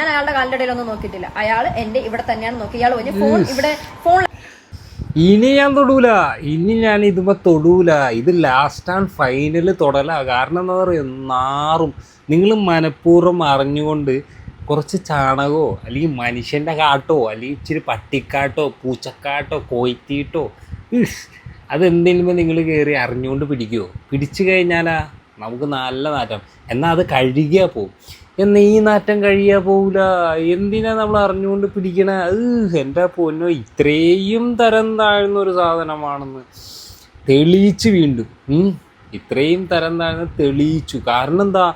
ഞാൻ അയാളുടെ കാലിന്റെ ഇടയിലൊന്നും നോക്കിയിട്ടില്ല. അയാൾ എന്റെ ഇവിടെ തന്നെയാണ് നോക്കി. ഇയാൾ വലിയ ഫോൺ ഇവിടെ ഫോൺ ഇനി ഞാൻ തൊടൂല. ഇനി ഞാൻ ഇതുമ്പോ തൊടൂല. ഇത് ലാസ്റ്റ് ആൻഡ് ഫൈനൽ തൊടല. കാരണം എന്താ പറയുക നാറും. നിങ്ങൾ മനഃപൂർവം അറിഞ്ഞുകൊണ്ട് കുറച്ച് ചാണകമോ അല്ലെങ്കിൽ മനുഷ്യന്റെ കാട്ടോ അല്ലെങ്കിൽ ഇച്ചിരി പട്ടിക്കാട്ടോ പൂച്ചക്കാട്ടോ കോയ്ത്തീട്ടോ ഇഷ്, അതെന്തെങ്കിലും നിങ്ങൾ കയറി അറിഞ്ഞുകൊണ്ട് പിടിക്കുമോ പിടിച്ചു കഴിഞ്ഞാലാ നമുക്ക് നല്ല നാറ്റം. എന്നാൽ അത് കഴുകിയാൽ പോവും. എന്നാൽ ഈ നാറ്റം കഴിയാ പോവില്ല എന്തിനാ നമ്മൾ അറിഞ്ഞുകൊണ്ട് പിടിക്കണ? എന്റെ പൊന്നോ ഇത്രയും തരം താഴ്ന്ന ഒരു സാധനമാണെന്ന്. തെളിയിച്ചു വീണ്ടും. ഇത്രയും തരം താഴ്ന്ന തെളിയിച്ചു. കാരണം എന്താ?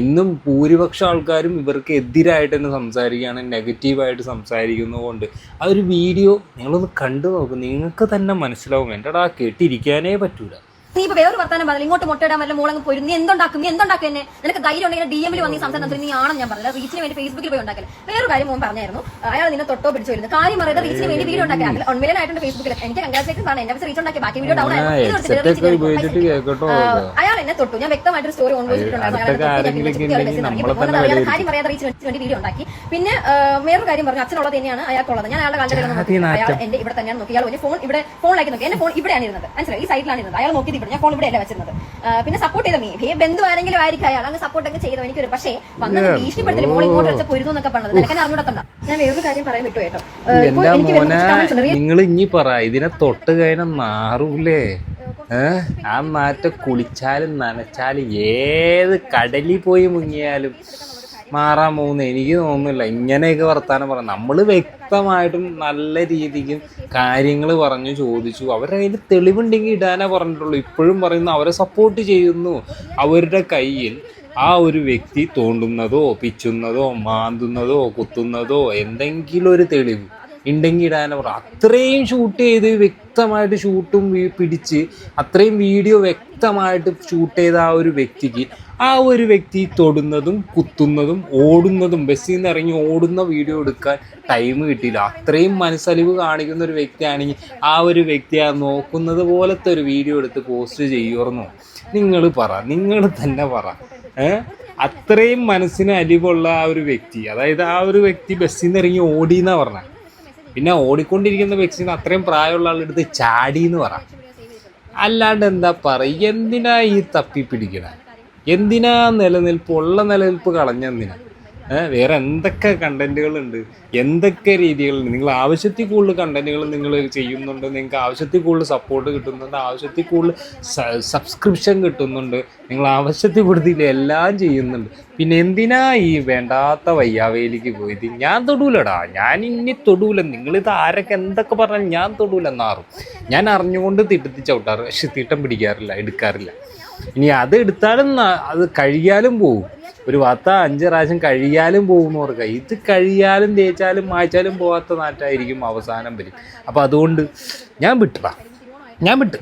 ഇന്നും ഭൂരിപക്ഷം ആൾക്കാരും ഇവർക്ക് എതിരായിട്ട് തന്നെ സംസാരിക്കുകയാണ് നെഗറ്റീവായിട്ട് സംസാരിക്കുന്നതുകൊണ്ട് ആ ഒരു വീഡിയോ നിങ്ങളൊന്ന് കണ്ടു നോക്കും. നിങ്ങൾക്ക് തന്നെ മനസ്സിലാവും. എന്റെടാ കേട്ടിരിക്കാനേ പറ്റൂല. നീ ഇപ്പൊ വേറൊരു വർത്താനം പറഞ്ഞില്ല? ഇങ്ങോട്ട് മുട്ടയിടാൻ വല്ല മോളങ്ങ് പോയി നീ എന്തുണ്ടാക്കും? നീ എന്തുണ്ടാക്കും എന്നെ? നിനക്ക് ധൈര്യം ഉണ്ടെങ്കിൽ ഡി എമ്മിൽ വന്ന് ഈ സംസാരം നടത്തി നീ ആണെന്ന് ഞാൻ പറഞ്ഞില്ല? റീച്ചിന് വേണ്ടി ഫേസ്ബുക്കിൽ പോയി ഉണ്ടാക്കൽ വേറൊരു കാര്യം മോൻ പറഞ്ഞായിരുന്നു. അയാൾ നിന്നെ തൊട്ടോ പിടിച്ചു വരുന്നത് കാര്യം പറയുന്നത് റീച്ചിന് വേണ്ടി വീഡിയോ ഉണ്ടാക്കില്ല ഒൺമിലൻ ആയിട്ടുണ്ട് ഫേസ്ബുക്കിൽ എനിക്ക് കൺഗ്രാറ്റുലേഷൻ പറഞ്ഞു എന്റെ റീച്ച് ഉണ്ടാക്കി ബാക്കി വീഡിയോ ഡൗൺ അയാൾ എന്നെ തൊട്ടു. ഞാൻ വ്യക്തമായിട്ട് ഒരു സ്റ്റോറി ഓൺ വിലയിരുത്തും. കാര്യം പറയാതെ റീച്ച് വേണ്ടി വീഡിയോ ഉണ്ടാക്കി. പിന്നെ വേറൊരു കാര്യം പറഞ്ഞു. അച്ഛനുള്ളത് തന്നെയാണ് അയാൾക്കുള്ളത്. ഞാൻ അയാളുടെ കണ്ടിട്ട്. അയാൾ എന്റെ ഇവിടെ തന്നെയാണ് നോക്കി. അയാൾ ഫോൺ ഇവിടെ ഫോണിലേക്ക് നോക്കി. എന്റെ ഫോൺ ഇവിടെയാണ് ഇരുന്നത്. മനസ്സിലായി? ഈ സൈഡിലാണ് ഇരുന്നത്. അയാൾ നോക്കിയത് ഇവിടെ ഞാൻ ഫോൺ ഇവിടെയല്ല വെച്ചിരുന്നത്. പിന്നെ സപ്പോർട്ട് ചെയ്ത മീ ഭേ ബന്ധു ആരെങ്കിലും ആയിരിക്കും അയാൾ. അങ്ങ് സപ്പോർട്ട് ഒക്കെ ചെയ്തോ. എനിക്കൊരു പക്ഷേ വന്നത് ഭീഷണിപ്പെടുത്തില്ല മോൾ ഇങ്ങോട്ട് വെച്ച പൊരുന്നു എന്നൊക്കെ പറഞ്ഞത്. നിനക്ക് അറിഞ്ഞൂടത്തണ്ട ഞാൻ വേറൊരു കാര്യം പറയാൻ വിട്ടു കേട്ടോ. എനിക്ക്. നിങ്ങൾ ഇനി പറ. ഇതിനെ തൊട്ട് കഴിഞ്ഞാൽ നാറൂലേ ആ നാറ്റ കുളിച്ചാലും നനച്ചാലും ഏത് കടലിൽ പോയി മുങ്ങിയാലും മാറാൻ പോകുന്ന. എനിക്ക് തോന്നുന്നില്ല. ഇങ്ങനെയൊക്കെ വർത്താനം പറയാം നമ്മൾ വ്യക്തമായിട്ടും നല്ല രീതിക്കും കാര്യങ്ങൾ പറഞ്ഞു ചോദിച്ചു. അവരുടെ കയ്യിൽ തെളിവുണ്ടെങ്കിൽ ഇടാനേ പറഞ്ഞിട്ടുള്ളൂ. ഇപ്പോഴും പറയുന്നു അവരെ സപ്പോർട്ട് ചെയ്യുന്നു. അവരുടെ കയ്യിൽ ആ ഒരു വ്യക്തി തോണ്ടുന്നതോ പിച്ചുന്നതോ മാന്തുന്നതോ കുത്തുന്നതോ എന്തെങ്കിലും ഒരു തെളിവ്. ഉണ്ടെങ്കിൽ ഇടാനെ പറ. അത്രയും ഷൂട്ട് ചെയ്ത് വ്യക്തമായിട്ട് ഷൂട്ടും പിടിച്ച് അത്രയും വീഡിയോ വ്യക്തമായിട്ട് ഷൂട്ട് ചെയ്ത ആ ഒരു വ്യക്തിക്ക് ആ ഒരു വ്യക്തി തൊടുന്നതും കുത്തുന്നതും ഓടുന്നതും ബസ്സിൽ നിന്ന് ഇറങ്ങി ഓടുന്ന വീഡിയോ എടുക്കാൻ ടൈം കിട്ടിയില്ല. അത്രയും മനസ്സലിവ് കാണിക്കുന്ന ഒരു വ്യക്തിയാണെങ്കിൽ ആ ഒരു വ്യക്തി ആ നോക്കുന്നത് പോലത്തെ ഒരു വീഡിയോ എടുത്ത് പോസ്റ്റ് ചെയ്യുമെന്നോ നിങ്ങൾ പറ നിങ്ങൾ തന്നെ പറ. അത്രയും മനസ്സിന് അലിവുള്ള ആ ഒരു വ്യക്തി അതായത് ആ ഒരു വ്യക്തി ബസ്സിൽ നിന്ന് ഇറങ്ങി ഓടിയെന്നാണ് എന്നാ പറഞ്ഞ. പിന്നെ ഓടിക്കൊണ്ടിരിക്കുന്ന വ്യക്തിന്ന് അത്രയും പ്രായമുള്ള ആളെടുത്ത് ചാടി എന്ന് പറ. അല്ലാണ്ട് എന്താ പറയുക എന്തിനാ ഈ തപ്പി പിടിക്കണ? എന്തിനാ നിലനിൽപ്പ് ഉള്ള നിലനിൽപ്പ് കളഞ്ഞെന്തിനാ? വേറെ എന്തൊക്കെ കണ്ടന്റുകളുണ്ട്? എന്തൊക്കെ രീതികളുണ്ട്? നിങ്ങൾ ആവശ്യത്തിൽ കൂടുതൽ കണ്ടന്റുകൾ നിങ്ങൾ ചെയ്യുന്നുണ്ട് നിങ്ങൾക്ക് ആവശ്യത്തിൽ കൂടുതൽ സപ്പോർട്ട് കിട്ടുന്നുണ്ട് ആവശ്യത്തിൽ കൂടുതൽ സബ്സ്ക്രിപ്ഷൻ കിട്ടുന്നുണ്ട് നിങ്ങൾ ആവശ്യത്തിൽ കൂടുതൽ എല്ലാം ചെയ്യുന്നുണ്ട്. പിന്നെ എന്തിനാ ഈ വേണ്ടാത്ത വയ്യാവേലിക്ക് പോയത്? ഞാൻ തൊടൂലടാ ഞാൻ ഇനി തൊടൂല. നിങ്ങളിത് ആരൊക്കെ എന്തൊക്കെ പറഞ്ഞാലും ഞാൻ തൊടൂല എന്നാറും. ഞാൻ അറിഞ്ഞുകൊണ്ട് തിട്ടത്തി ചവിട്ടാറ് പക്ഷെ തിട്ടം പിടിക്കാറില്ല എടുക്കാറില്ല. ഇനി അത് എടുത്താലും അത് കഴിയാലും പോകും ഒരു പത്ത് അഞ്ച് പ്രാവശ്യം കഴിയാലും പോകുന്നവർക്ക് ഇത് കഴിയാലും തേച്ചാലും മായ്ച്ചാലും പോകാത്ത നാറ്റായിരിക്കും അവസാനം വരും അപ്പം അതുകൊണ്ട് ഞാൻ വിട്ടടാ. ഞാൻ വിട്ട്.